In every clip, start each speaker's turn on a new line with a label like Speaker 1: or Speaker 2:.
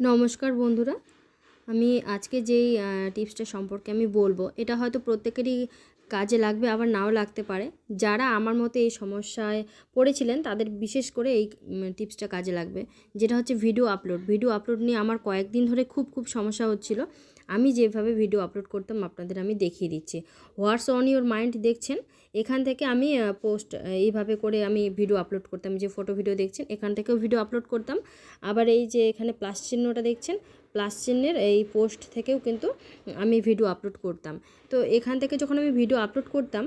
Speaker 1: নমস্কার বন্ধুরা। আমি আজকে যেই টিপসটা সম্পর্কে আমি বলব, এটা হয়তো প্রত্যেকেরই কাজে লাগবে, আবার নাও লাগতে পারে। যারা আমার মতে এই সমস্যায় পড়েছিলেন, তাদের বিশেষ করে এই টিপসটা কাজে লাগবে। যেটা হচ্ছে ভিডিও আপলোড। ভিডিও আপলোড নিয়ে আমার কয়েকদিন ধরে খুব খুব সমস্যা হচ্ছিল। আমি যেভাবে ভিডিও আপলোড করতাম, আপনাদের আমি দেখিয়ে দিচ্ছি। হোয়াটস অন ইউর মাইন্ড দেখছেন? এখান থেকে আমি পোস্ট এইভাবে করে আমি ভিডিও আপলোড করতাম। যে ফটো ভিডিও দেখছেন, এখান থেকেও ভিডিও আপলোড করতাম। আবার এই যে এখানে প্লাস চিহ্নটা দেখছেন প্লাস চিহ্নের এই পোস্ট থেকেও কিন্তু আমি ভিডিও আপলোড করতাম। তো এখান থেকে যখন আমি ভিডিও আপলোড করতাম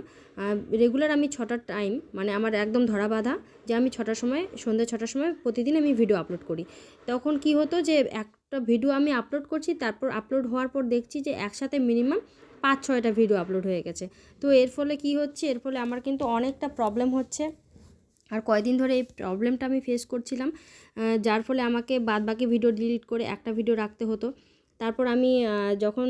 Speaker 1: রেগুলার আমি ছটার টাইম মানে আমার একদম ধরা বাঁধা যে আমি ছটার সময়, সন্ধ্যে ছটার সময় প্রতিদিন আমি ভিডিও আপলোড করি। তখন কি হতো যে একটা ভিডিও আমি আপলোড করছি, তারপর আপলোড হওয়ার পর দেখছি যে একসাথে মিনিমাম পাঁচ, ছয়টা ভিডিও আপলোড হয়ে গেছে। তো এর ফলে কি হচ্ছে? এর ফলে আমার কিন্তু অনেকটা প্রবলেম হচ্ছে। আর কয়দিন ধরে এই প্রবলেমটা আমি ফেস করছিলাম যার ফলে আমাকে বাদ বাকি ভিডিও ডিলিট করে একটা ভিডিও রাখতে হতো। তারপর আমি যখন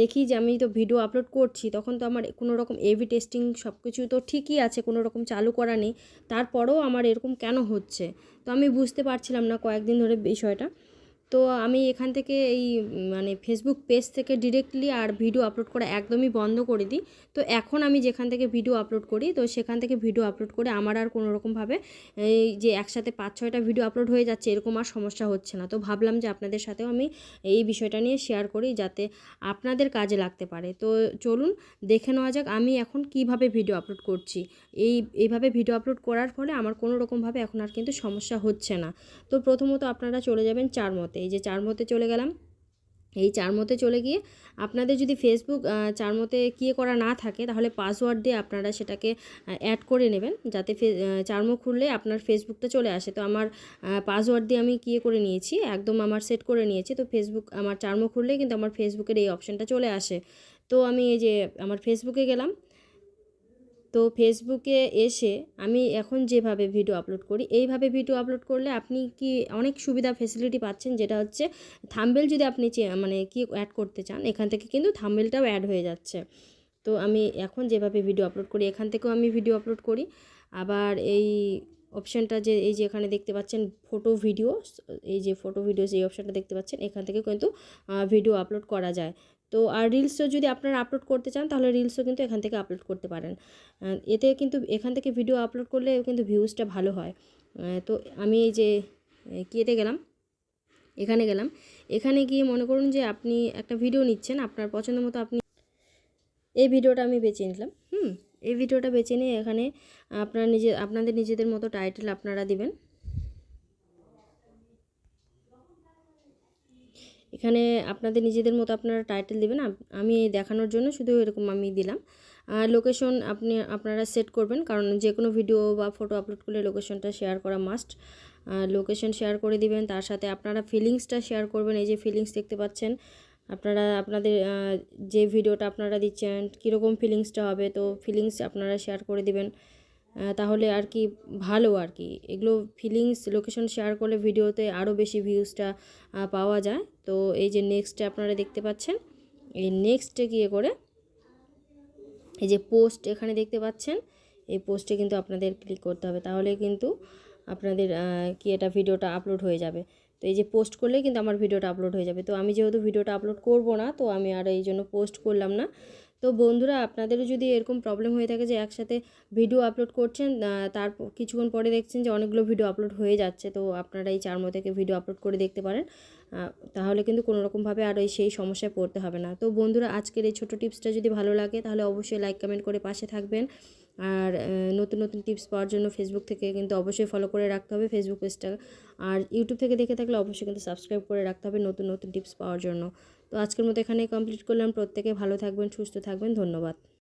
Speaker 1: দেখি যে আমি তো ভিডিও আপলোড করছি, তখন তো আমার কোনো রকম এভি টেস্টিং সব কিছু তো ঠিকই আছে, কোনো রকম চালু করা নেই। তারপরেও আমার এরকম কেন হচ্ছে? তো আমি বুঝতে পারছিলাম না কয়েকদিন ধরে বিষয়টা। তো আমি এখান থেকে এই মানে ফেসবুক পেজ থেকে ডিরেক্টলি আর ভিডিও আপলোড করা একদমই বন্ধ করে দিই। তো এখন আমি যেখান থেকে ভিডিও আপলোড করি, তো সেখান থেকে ভিডিও আপলোড করে আমার আর কোনো রকমভাবে এই যে একসাথে পাঁচ, ছয়টা ভিডিও আপলোড হয়ে যাচ্ছে এরকম আর সমস্যা হচ্ছে না। তো ভাবলাম যে আপনাদের সাথেও আমি এই বিষয়টা নিয়ে শেয়ার করি যাতে আপনাদের কাজে লাগতে পারে। তো চলুন দেখে নেওয়া যাক আমি এখন কীভাবে ভিডিও আপলোড করছি। এই, এইভাবে ভিডিও আপলোড করার ফলে আমার কোনো রকমভাবে এখন আর কিন্তু সমস্যা হচ্ছে না। তো প্রথমত আপনারা চলে যাবেন চার মতে। এই যে চার মতে চলে গেলাম। এই চার মতে চলে গিয়ে আপনাদের যদি ফেসবুক চার মতে কিয়ে করা না থাকে, তাহলে পাসওয়ার্ড দিয়ে আপনারা সেটাকে অ্যাড করে নেবেন। যাতে চারমো খুললে আপনার ফেসবুকটা চলে আসে। তো আমার পাসওয়ার্ড দিয়ে আমি কিয়ে করে নিয়েছি, একদম আমার সেট করে নিয়েছি। তো ফেসবুক আমার চারমো খুললে কিন্তু আমার ফেসবুকের এই অপশানটা চলে আসে। তো আমি এই যে আমার ফেসবুকে গেলাম। তো ফেসবুকে এসে আমি এখন যেভাবে ভিডিও আপলোড করি, এইভাবে ভিডিও আপলোড করলে আপনি কি অনেক সুবিধা ফেসিলিটি পাচ্ছেন? যেটা হচ্ছে থাম্বেল যদি আপনি মানে কি অ্যাড করতে চান, এখান থেকে কিন্তু থাম্বেলটাও অ্যাড হয়ে যাচ্ছে। তো আমি এখন যেভাবে ভিডিও আপলোড করি, এখান থেকেও আমি ভিডিও আপলোড করি। আবার এই অপশানটা যে, এই যে এখানে দেখতে পাচ্ছেন ফটো ভিডিও এই যে ফটো ভিডিওস এই অপশানটা দেখতে পাচ্ছেন, এখান থেকে কিন্তু ভিডিও আপলোড করা যায়। তো আর রিলসও যদি আপনারা আপলোড করতে চান, তাহলে রিলসও কিন্তু এখান থেকে আপলোড করতে পারেন। এতে কিন্তু এখান থেকে ভিডিও আপলোড করলে কিন্তু ভিউজটা ভালো হয়। তো আমি এই যে কিয়েতে গেলাম? এখানে গেলাম। এখানে গিয়ে মনে করুন যে আপনি একটা ভিডিও নিচ্ছেন, আপনার পছন্দ মতো আপনি এই ভিডিওটা আমি বেছে নিলাম। হুম, এই ভিডিওটা বেছে নিয়ে এখানে আপনার নিজে, আপনাদের নিজেদের মতো টাইটেল আপনারা দিবেন। এখানে আপনাদের নিজেদের মতো আপনারা টাইটেল দেবেন, আমি দেখানোর জন্য শুধু এরকম আমি দিলাম। লোকেশন আপনি, আপনারা সেট করবেন, কারণ যে কোনো ভিডিও বা ফটো আপলোড করলে লোকেশনটা শেয়ার করা মাস্ট লোকেশন শেয়ার করে দিবেন, তার সাথে আপনারা ফিলিংসটা শেয়ার করবেন, এই যে ফিলিংস দেখতে পাচ্ছেন। আপনারা, আপনাদের যে ভিডিওটা আপনারা দিচ্ছেন, কীরকম ফিলিংসটা হবে, তো ফিলিংস আপনারা শেয়ার করে দিবেন। তাহলে আর কি ভালো আর কি। এগুলো ফিলিংস লোকেশন শেয়ার করলে ভিডিওতে আরও বেশি ভিউজটা পাওয়া যায়। তো এই যে নেক্সটে আপনারা দেখতে পাচ্ছেন, এই নেক্সটে গিয়ে করে এই যে পোস্ট এখানে দেখতে পাচ্ছেন, এই পোস্টে কিন্তু আপনাদের ক্লিক করতে হবে। তাহলে কিন্তু আপনাদের কি এটা ভিডিওটা আপলোড হয়ে যাবে। তো এই যে পোস্ট করলে কিন্তু আমার ভিডিওটা আপলোড হয়ে যাবে। তো আমি যেহেতু ভিডিওটা আপলোড করব না, তো আমি আর এই জন্য পোস্ট করলাম না। তো বন্ধুরা, আপনাদেরও যদি এরকম প্রবলেম হয়ে থাকে যে একসাথে ভিডিও আপলোড করছেন তার কিছুক্ষণ পরে দেখছেন যে অনেকগুলো ভিডিও আপলোড হয়ে যাচ্ছে, তো আপনারা এই চার থেকে ভিডিও আপলোড করে দেখতে পারেন। তাহলে কিন্তু কোনো রকমভাবে আর ওই সেই সমস্যায় পড়তে হবে না। তো বন্ধুরা, আজকের এই ছোটো টিপসটা যদি ভালো লাগে, তাহলে অবশ্যই লাইক কমেন্ট করে পাশে থাকবেন। আর নতুন নতুন টিপস পাওয়ার জন্য ফেসবুক থেকে কিন্তু অবশ্যই ফলো করে রাখতে হবে ফেসবুক পেজটা আর ইউটিউব থেকে দেখে থাকলে অবশ্যই কিন্তু সাবস্ক্রাইব করে রাখতে হবে নতুন নতুন টিপস পাওয়ার জন্য। তো আজকের মতো এখানেই কমপ্লিট করলাম। প্রত্যেকে ভালো থাকবেন সুস্থ থাকবেন। ধন্যবাদ।